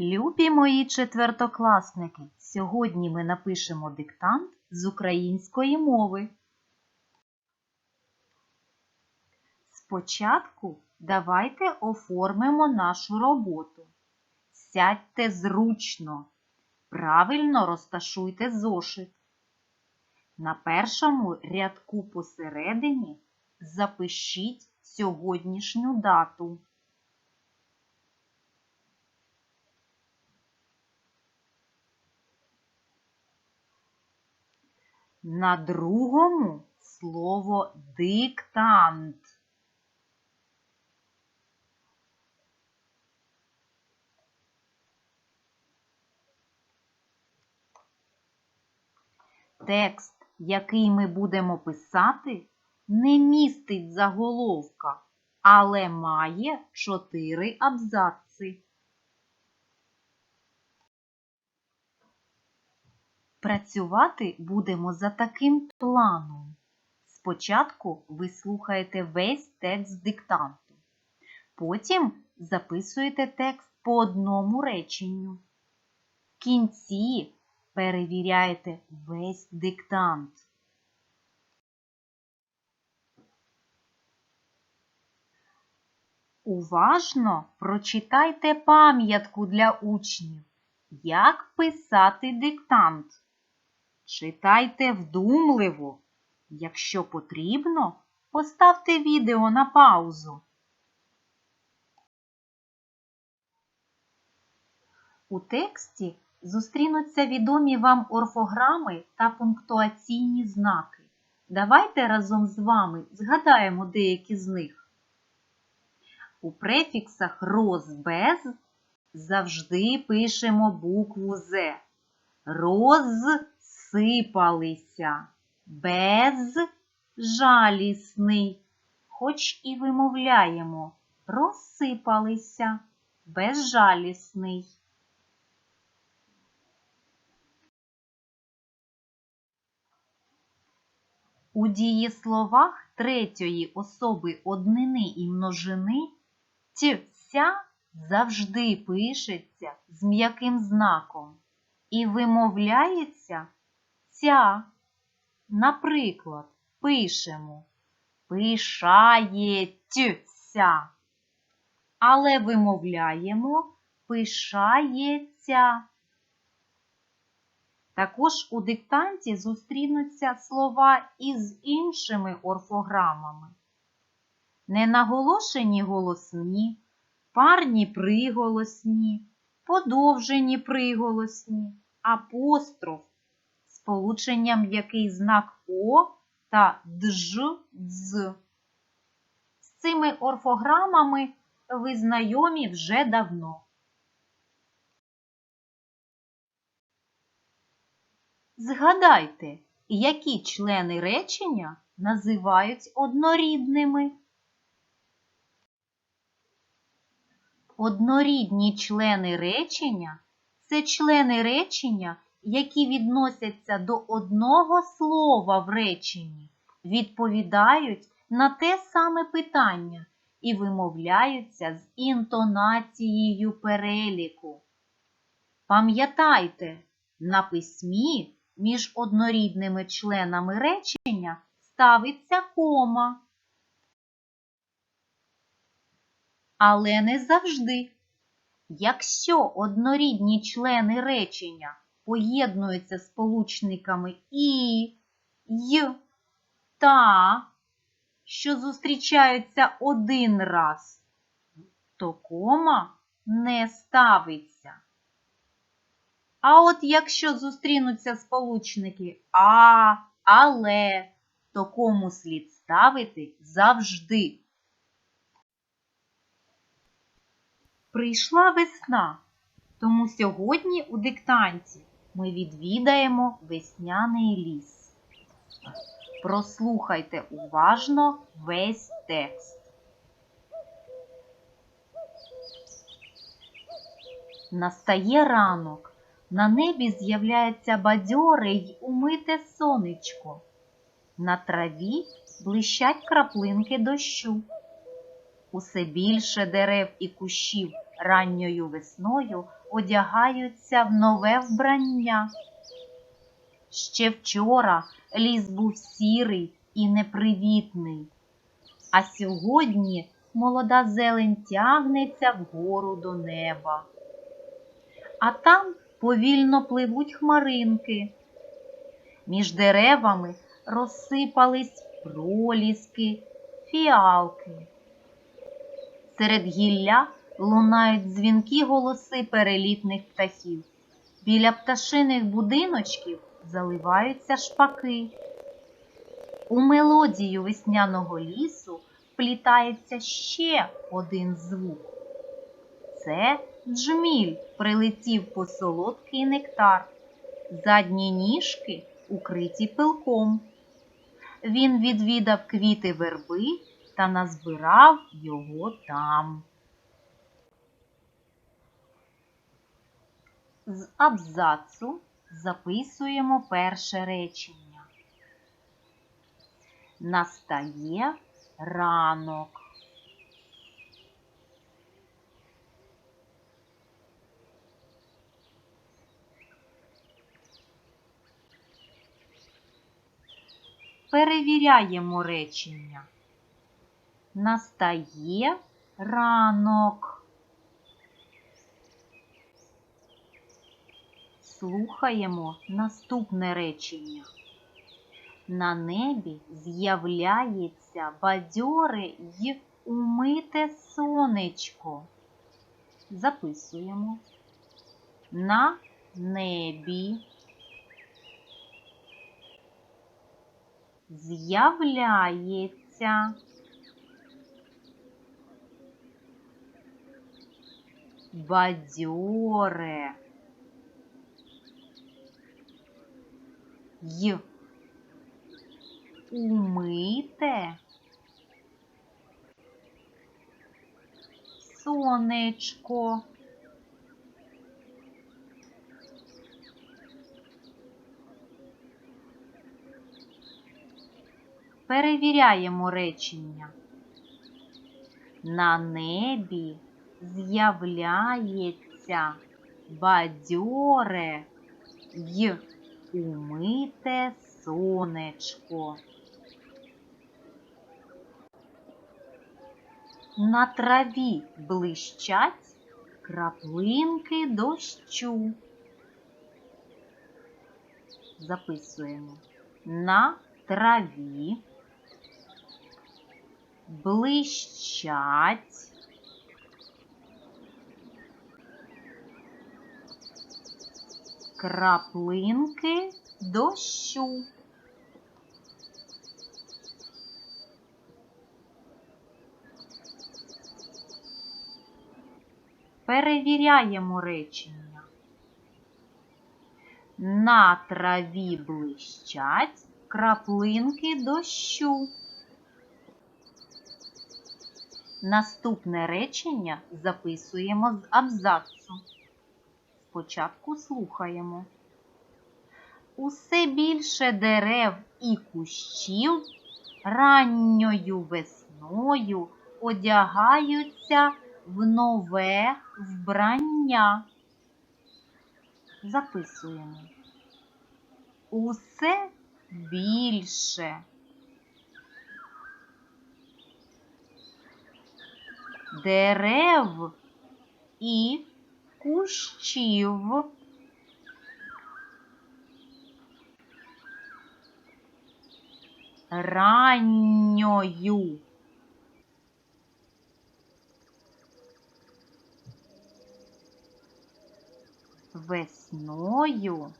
Любі мої четвертокласники, сьогодні ми напишемо диктант з української мови. Спочатку давайте оформимо нашу роботу. Сядьте зручно, правильно розташуйте зошит. На першому рядку посередині запишіть сьогоднішню дату. На другому слово диктант. Текст, який ми будемо писати, не містить заголовка, але має чотири абзаци. Працювати будемо за таким планом. Спочатку ви слухаєте весь текст диктанту. Потім записуєте текст по одному реченню. В кінці перевіряєте весь диктант. Уважно прочитайте пам'ятку для учнів. Як писати диктант? Читайте вдумливо. Якщо потрібно, поставте відео на паузу. У тексті зустрінуться відомі вам орфограми та пунктуаційні знаки. Давайте разом з вами згадаємо деякі з них. У префіксах роз без завжди пишемо букву З. Розсипалися. Безжалісний. Хоч і вимовляємо розсипалися. Безжалісний. У дієсловах третьої особи однини і множини ті завжди пишеться з м'яким знаком і вимовляється ця. Наприклад, пишемо пишається, але вимовляємо пишається. Також у диктанті зустрінуться слова із іншими орфограмами. Ненаголошені голосні, парні приголосні, подовжені приголосні, апостроф, сполученням який знак О та дж дз. З цими орфограмами ви знайомі вже давно. Згадайте, які члени речення називають однорідними. Однорідні члени речення це члени речення, які відносяться до одного слова в реченні, відповідають на те саме питання і вимовляються з інтонацією переліку. Пам'ятайте, на письмі між однорідними членами речення ставиться кома. Але не завжди. Якщо однорідні члени речення поєднуються сполучниками і, й, та, що зустрічаються один раз, то кома не ставиться. А от якщо зустрінуться сполучники а, але, то кому слід ставити завжди. Прийшла весна, тому сьогодні у диктанті ми відвідаємо весняний ліс. Прослухайте уважно весь текст. Настає ранок. На небі з'являється бадьоре й умите сонечко. На траві блищать краплинки дощу. Усе більше дерев і кущів ранньою весною одягаються в нове вбрання. Ще вчора ліс був сірий і непривітний, а сьогодні молода зелень тягнеться вгору до неба. А там повільно пливуть хмаринки. Між деревами розсипались проліски, фіалки. Серед гілля лунають дзвінкі голоси перелітних птахів. Біля пташиних будиночків заливаються шпаки. У мелодію весняного лісу вплітається ще один звук. Це джміль прилетів по солодкий нектар. Задні ніжки укриті пилком. Він відвідав квіти верби та назбирав його там. З абзацу записуємо перше речення. Настає ранок. Перевіряємо речення. Настає ранок. Слухаємо наступне речення. На небі з'являється бадьоре й умите сонечко. Записуємо. На небі з'являється бадьоре й умите сонечко. Перевіряємо речення. На небі з'являється бадьоре й умите сонечко. На траві блищать краплинки дощу. Записуємо. На траві блищать краплинки дощу. Перевіряємо речення. На траві блищать краплинки дощу. Наступне речення записуємо з абзацу. Спочатку слухаємо. Усе більше дерев і кущів ранньою весною одягаються в нове вбрання. Записуємо. Усе більше. Дерев і кущів. Ранньою. Весною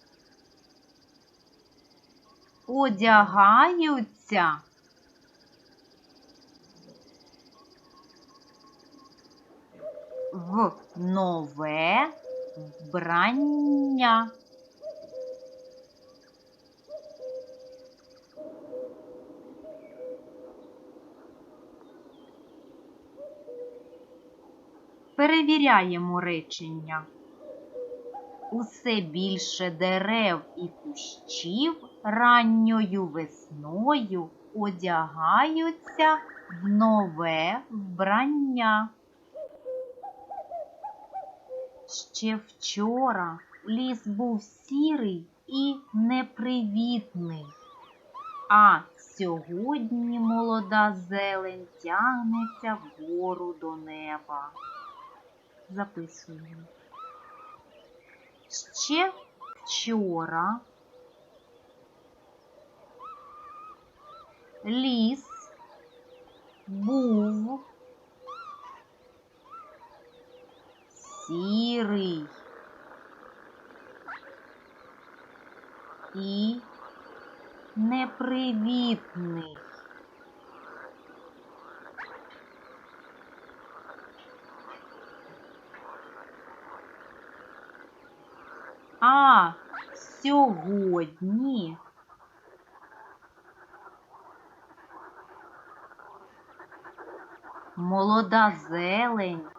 одягаються в нове вбрання. Перевіряємо речення. Усе більше дерев і кущів ранньою весною одягаються в нове вбрання. Ще вчора ліс був сірий і непривітний, а сьогодні молода зелень тягнеться вгору до неба. Записуємо. Ще вчора ліс був сірий і непривітний. А сьогодні молода зелень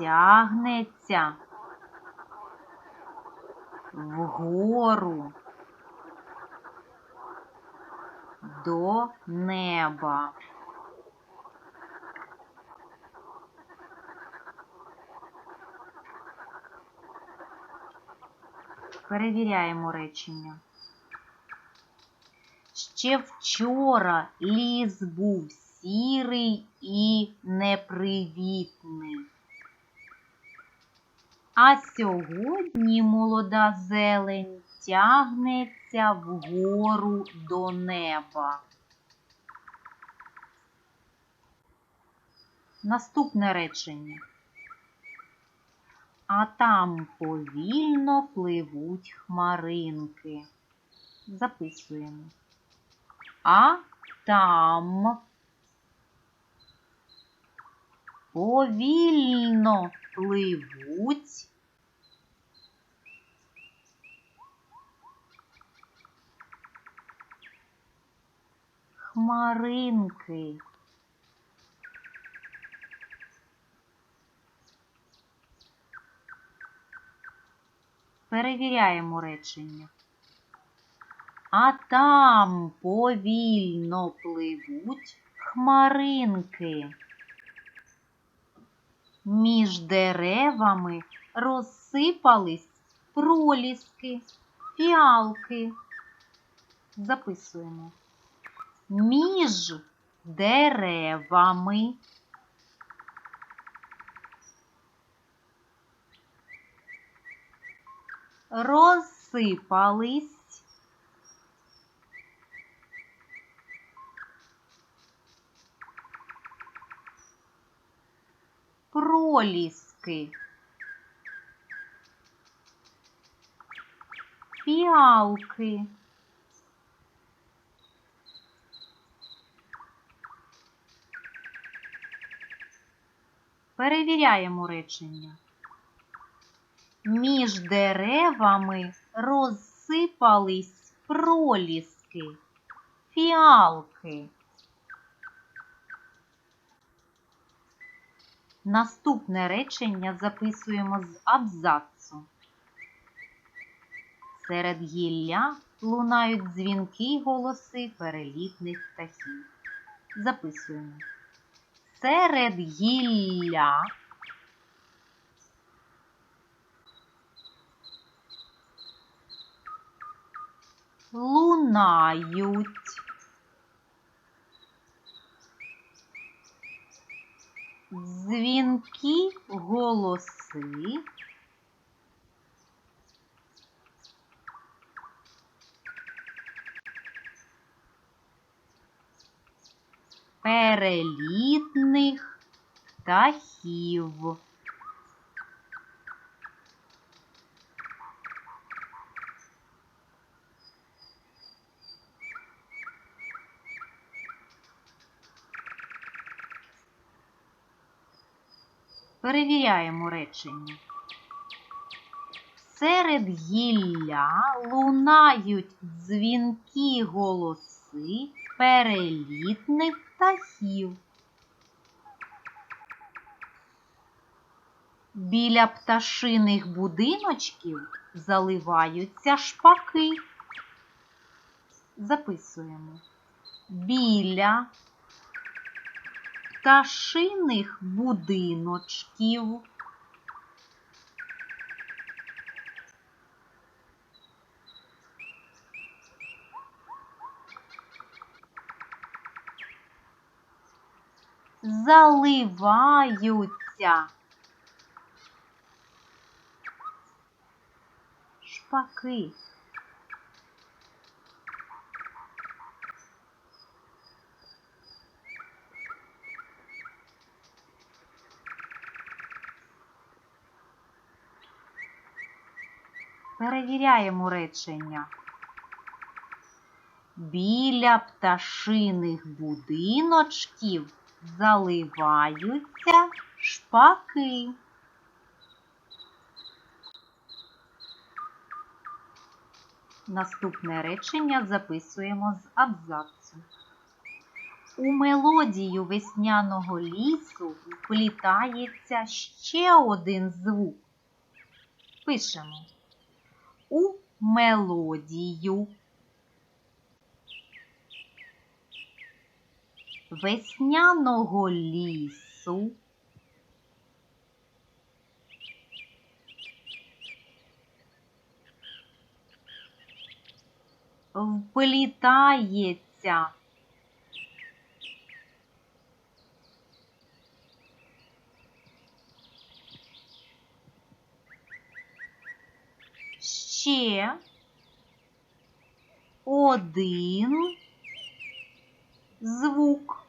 тягнеться вгору до неба. Перевіряємо речення. Ще вчора ліс був сірий і непривітний. А сьогодні молода зелень тягнеться вгору до неба. Наступне речення. А там повільно пливуть хмаринки. Записуємо. А там повільно пливуть хмаринки. Перевіряємо речення. А там повільно пливуть хмаринки. Між деревами розсипались проліски, фіалки. Записуємо. Між деревами розсипались проліски, фіалки. Перевіряємо речення. Між деревами розсипались проліски, фіалки. Наступне речення записуємо з абзацу. Серед гілля лунають дзвінки голоси перелітних птахів. Записуємо. Серед гілля лунають дзвінки голоси перелітних птахів. Перевіряємо речення. Серед гілля лунають дзвінки голоси перелітних птахів. Біля пташиних будиночків заливаються шпаки. Записуємо. Біля пташиних будиночків. Заливаються шпаки. Перевіряємо речення. Біля пташиних будиночків заливаються шпаки. Наступне речення записуємо з абзацу. У мелодію весняного лісу вплітається ще один звук. Пишемо у мелодію. Весняного лісу. Вплітається. Один звук.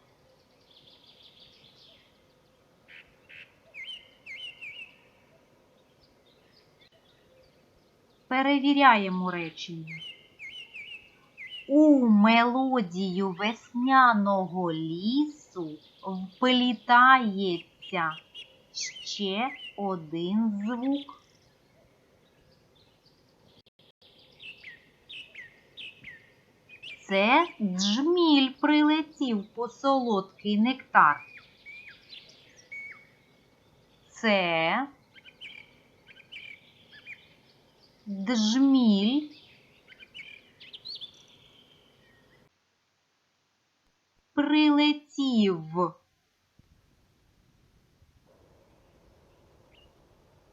Перевіряємо речення. У мелодію весняного лісу вплітається ще один звук. Це джміль прилетів по солодкий нектар. Це джміль прилетів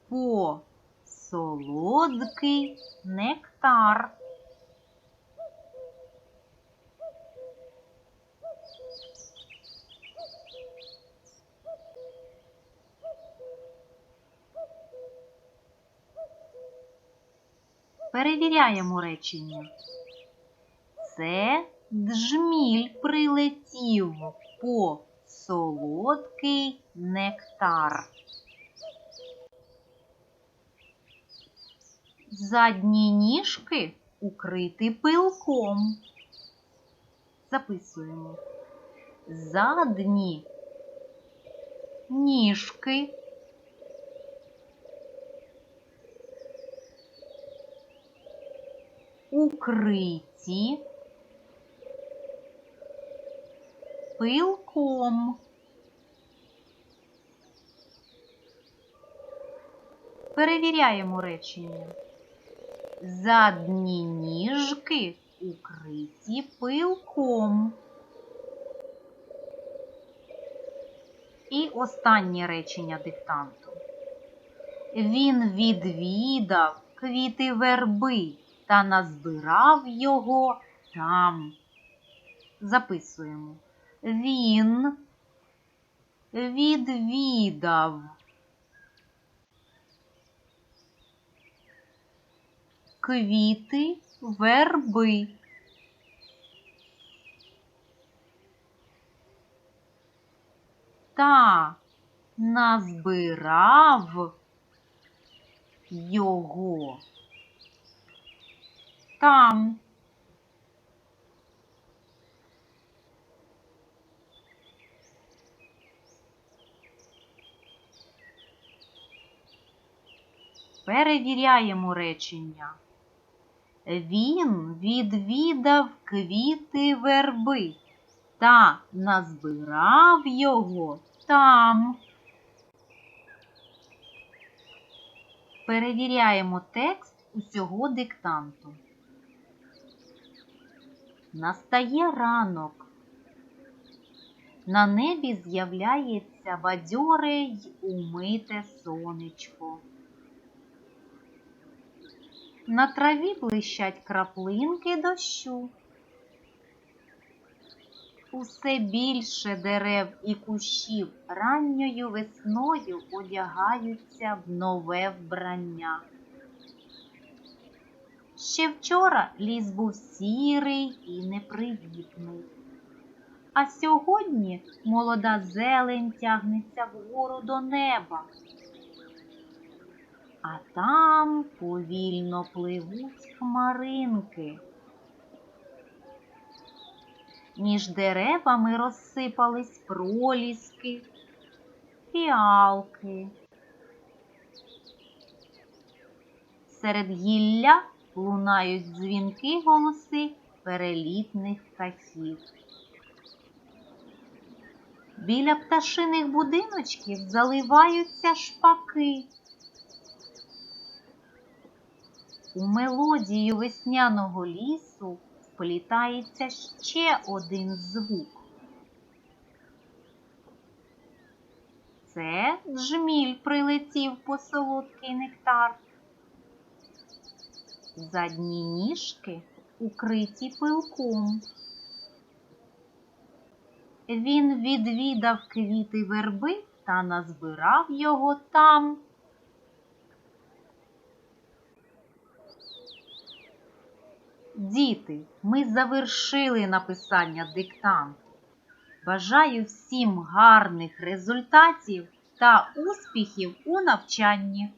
по солодкий нектар. Перевіряємо речення. Це джміль прилетів по солодкий нектар. Задні ніжки укриті пилком. Записуємо. Задні ніжки укриті пилком. Перевіряємо речення. Задні ніжки укриті пилком. І останнє речення диктанту. Він відвідав квіти верби та назбирав його там. Записуємо. Він відвідав квіти верби. Та назбирав його там. Перевіряємо речення. Він відвідав квіти верби та назбирав його там. Перевіряємо текст усього диктанту. Настає ранок. На небі з'являється бадьоре й умите сонечко. На траві блищать краплинки дощу. Усе більше дерев і кущів ранньою весною одягаються в нове вбрання. Ще вчора ліс був сірий і непривітний. А сьогодні молода зелень тягнеться вгору до неба. А там повільно пливуть хмаринки. Між деревами розсипались проліски, фіалки. Серед гілля лунають дзвінки голоси перелітних птахів. Біля пташиних будиночків заливаються шпаки. У мелодію весняного лісу вплітається ще один звук. Це джміль прилетів по солодкий нектар. Задні ніжки укриті пилком. Він відвідав квіти верби та назбирав його там. Діти, ми завершили написання диктанту. Бажаю всім гарних результатів та успіхів у навчанні.